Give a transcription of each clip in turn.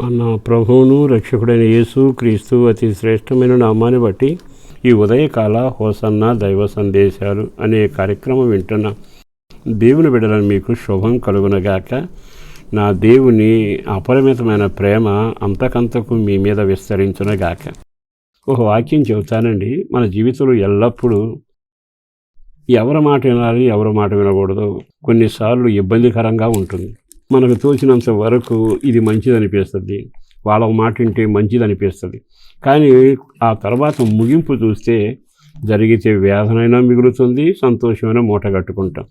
మన ప్రభువును రక్షకుడైన యేసు క్రీస్తు అతి శ్రేష్టమైన నామాన్ని బట్టి ఈ ఉదయకాల హోసన్న దైవ సందేశాలు అనే కార్యక్రమం వింటున్న దేవుని బిడ్డలను మీకు శుభం కలుగునగాక నా దేవుని అపరిమితమైన ప్రేమ అంతకంతకు మీ మీద విస్తరించునగాక. ఒక వాక్యం చెబుతానండి. మన జీవితంలో ఎల్లప్పుడూ ఎవరి మాట వినాలి ఎవరి మాట వినకూడదు. కొన్నిసార్లు ఇబ్బందికరంగా ఉంటుంది. మనకు తోచినంత వరకు ఇది మంచిది అనిపిస్తుంది వాళ్ళ మాట వింటే మంచిది అనిపిస్తుంది కానీ ఆ తర్వాత ముగింపు చూస్తే జరిగితే వేదనైనా మిగులుతుంది సంతోషమైనా మూట కట్టుకుంటాం.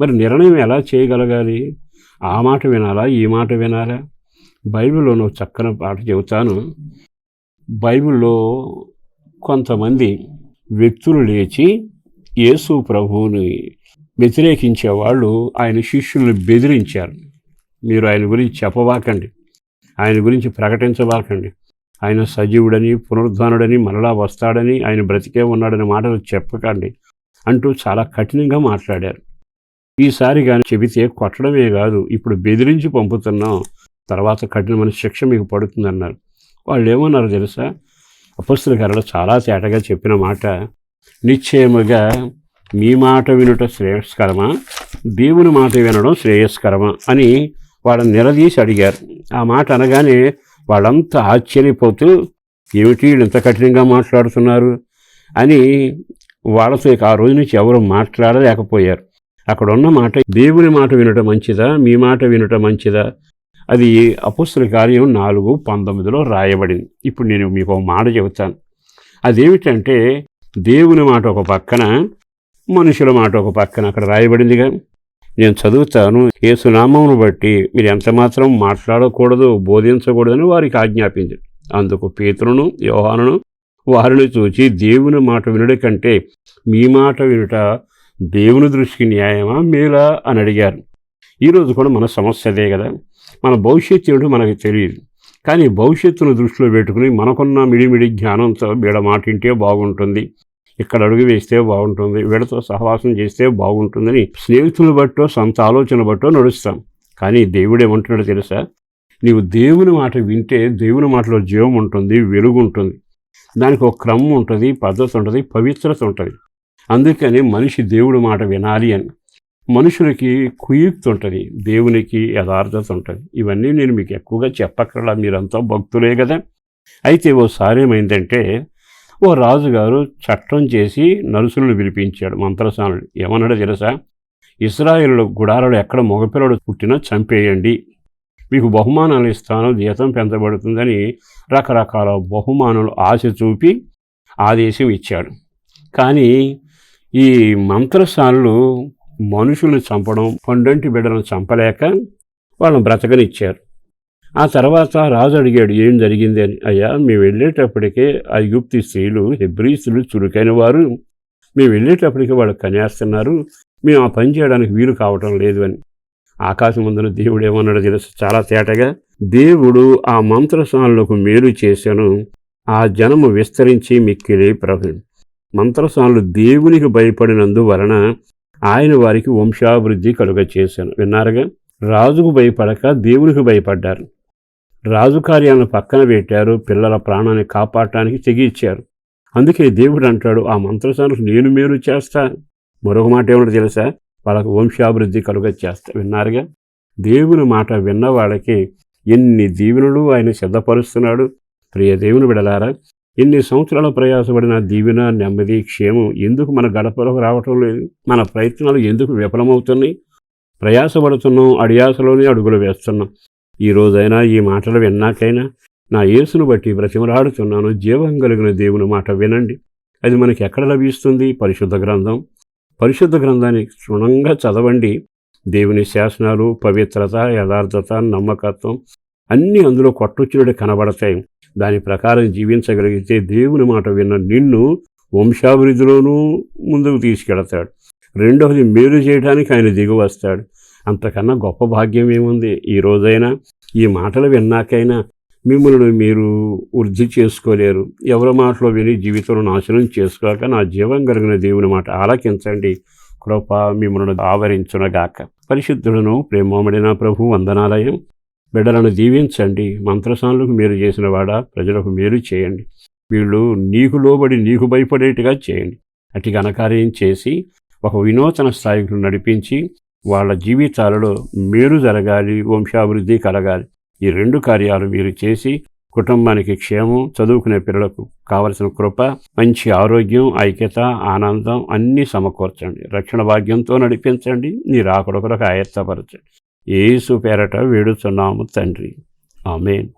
మరి నిర్ణయం ఎలా చేయగలగాలి? ఆ మాట వినాలా? ఈ మాట వినాలా? బైబిల్లో నువ్వు చక్కని పాట చెబుతాను. బైబిల్లో కొంతమంది వ్యక్తులు లేచి యేసు ప్రభువుని వ్యతిరేకించే వాళ్ళు ఆయన శిష్యుల్ని బెదిరించారు. మీరు ఆయన గురించి చెప్పబాకండి. ఆయన గురించి ప్రకటించబాకండి. ఆయన సజీవుడని పునరుద్ధానుడని మరలా వస్తాడని ఆయన బ్రతికే ఉన్నాడని మాటలు చెప్పకండి అంటూ చాలా కఠినంగా మాట్లాడారు. ఈసారి కానీ చెబితే కొట్టడమే కాదు ఇప్పుడు బెదిరించి పంపుతున్నాం తర్వాత కఠినమైన శిక్ష మీకు పడుతుందన్నారు. వాళ్ళు ఏమన్నారు తెలుసా? అపస్తుల గారిలో చాలా తేటగా చెప్పిన మాట నిశ్చయముగా మీ మాట వినుట శ్రేయస్కరమా? దేవుని మాట వినడం శ్రేయస్కరమా? అని వాళ్ళని నిలదీసి అడిగారు. ఆ మాట అనగానే వాళ్ళంతా ఆశ్చర్యపోతూ ఏమిటి ఇంత కఠినంగా మాట్లాడుతున్నారు? అని వాళ్ళతో ఇక ఆ రోజు నుంచి ఎవరు మాట్లాడలేకపోయారు. అక్కడ ఉన్న మాట దేవుని మాట వినటం మంచిదా? మీ మాట వినటం మంచిదా? అది అపుస్తుల కార్యం నాలుగు పంతొమ్మిదిలో రాయబడింది. ఇప్పుడు నేను మీకు ఒక మాట చెబుతాను. అదేమిటంటే దేవుని మాట ఒక పక్కన మనుషుల మాట ఒక పక్కన అక్కడ రాయబడిందిగా. నేను చదువుతాను. ఏసునామమును బట్టి మీరు ఎంత మాత్రం మాట్లాడకూడదు బోధించకూడదని వారికి ఆజ్ఞాపించాడు అందుకు పేతులను యోహానును వారిని చూచి దేవుని మాట వినుడి కంటే మీ మాట వినుట దేవుని దృష్టికి న్యాయమా మేలా అని అడిగారు. ఈరోజు కూడా మన సమస్య అదే కదా. మన భవిష్యత్తు ఏమిటో మనకు తెలియదు. కానీ భవిష్యత్తును దృష్టిలో పెట్టుకుని మనకున్న మిడిమిడి జ్ఞానంతో వీడ మాటింటే బాగుంటుంది. ఇక్కడ అడుగు వేస్తే బాగుంటుంది వీళ్ళతో సహవాసం చేస్తే బాగుంటుందని స్నేహితులు బట్టో సొంత ఆలోచన బట్టో నడుస్తాం. కానీ దేవుడు ఏమంటున్నాడో తెలుసా? నీవు దేవుని మాట వింటే దేవుని మాటలో జీవం ఉంటుంది వెలుగు ఉంటుంది. దానికి ఒక క్రమం ఉంటుంది పద్ధతి ఉంటుంది పవిత్రత ఉంటుంది. అందుకని మనిషి దేవుడి మాట వినాలి అని. మనుషులకి కుయుక్తి ఉంటుంది దేవునికి యథార్థత ఉంటుంది. ఇవన్నీ నేను మీకు ఎక్కువగా చెప్పక్కర్లా మీరంతా భక్తులే కదా. అయితే ఓసారి ఏమైందంటే ఓ రాజుగారు చట్టం చేసి నరుసులను పిలిపించాడు మంత్రసానుడు. ఏమన్నాడో తెలుసా? ఇస్రాయిల్లో గుడారాలు ఎక్కడ మగపిల్లడు పుట్టినా చంపేయండి. మీకు బహుమానాలు ఇస్తాను జీతం పెంచబడుతుందని రకరకాల బహుమానాలు ఆశ చూపి ఆదేశం ఇచ్చాడు. కానీ ఈ మంత్రసానులు మనుషులను చంపడం పండంటి బిడ్డలను చంపలేక వాళ్ళని బ్రతకనిచ్చారు. ఆ తర్వాత రాజు అడిగాడు ఏం జరిగింది అని? అయ్యా మేము వెళ్ళేటప్పటికే ఐగుప్తి స్త్రీలు హెబ్రీ చురుకైన వారు మేము వెళ్ళేటప్పటికే వాళ్ళు కనేస్తున్నారు మేము ఆ పని చేయడానికి వీలు కావటం లేదు అని. ఆకాశం ముందున దేవుడు ఏమన్నాడో తెలుసు? చాలా తేటగా దేవుడు ఆ మంత్రసానులకు మేలు చేశాను ఆ జనము విస్తరించి మిక్కిలే ప్రభు. మంత్రసానులు దేవునికి భయపడినందువలన ఆయన వారికి వంశాభివృద్ధి కలుగ చేశాను విన్నారుగా? రాజుకు భయపడక దేవునికి భయపడ్డారు. రాజు కార్యాలను పక్కన పెట్టారు పిల్లల ప్రాణాన్ని కాపాడటానికి తెగిచ్చారు. అందుకే దేవుడు అంటాడు ఆ మంత్రసానులకు నేను మేలు చేస్తా. మరొక మాట ఏమిటో తెలుసా? వాళ్ళకు వంశాభివృద్ధి కలుగ చేస్తా. విన్నారుగా? దేవుని మాట విన్న వాళ్ళకి ఎన్ని దీవెనలు ఆయన సిద్ధపరుస్తున్నాడు. ప్రియ దేవుని విడలారా ఎన్ని సంవత్సరాలు ప్రయాసపడిన దీవెన నెమ్మది క్షేమం ఎందుకు మన గడపలకు రావటం లేదు? మన ప్రయత్నాలు ఎందుకు విఫలమవుతున్నాయి? ప్రయాసపడుతున్నాం అడియాసలోనే అడుగులు వేస్తున్నాం. ఈ రోజైనా ఈ మాటలు విన్నాకైనా నా యేసును బట్టి బ్రతిమలాడుతున్నాను జీవం కలిగిన దేవుని మాట వినండి. అది మనకి ఎక్కడ లభిస్తుంది? పరిశుద్ధ గ్రంథం. పరిశుద్ధ గ్రంథాన్ని క్షుణంగా చదవండి. దేవుని శాసనాలు పవిత్రత యథార్థత నమ్మకత్వం అన్నీ అందులో కొట్టొచ్చినట్టు కనబడతాయి. దాని ప్రకారం జీవించగలిగితే దేవుని మాట విన్న నిన్ను వంశాభివృద్ధిలోనూ ముందుకు తీసుకెడతాడు రెండవది మేలు చేయడానికి ఆయన దిగి వస్తాడు. అంతకన్నా గొప్ప భాగ్యం ఏముంది? ఈ రోజైనా ఈ మాటలు విన్నాకైనా మిమ్మల్ని మీరు వృద్ధి చేసుకోలేరు. ఎవరి మాటలో విని జీవితంలో నాశనం చేసుకోక నా జీవం కలిగిన దేవుని మాట ఆలకించండి. కృప మిమ్మల్ని ఆవరించునగాక. పరిశుద్ధులను ప్రేమోమడిన ప్రభు వందనాలయం. బిడ్డలను దీవించండి. మంత్రసానులకు మీరు చేసిన వాడ ప్రజలకు మేలు చేయండి. వీళ్ళు నీకు లోబడి నీకు భయపడేట్టుగా చేయండి. అటు ఘనకార్యం చేసి ఒక వినూతన స్థాయికి నడిపించి వాళ్ళ జీవితాలలో మేలు జరగాలి వంశాభివృద్ధి కలగాలి. ఈ రెండు కార్యాలు మీరు చేసి కుటుంబానికి క్షేమం చదువుకునే పిల్లలకు కావలసిన కృప మంచి ఆరోగ్యం ఐక్యత ఆనందం అన్నీ సమకూర్చండి. రక్షణ భాగ్యంతో నడిపించండి. నీ రాకడొకరకు ఆయత్తపరచండి. ఏసు పేరట వేడుచున్నాము తండ్రి. ఆమెన్.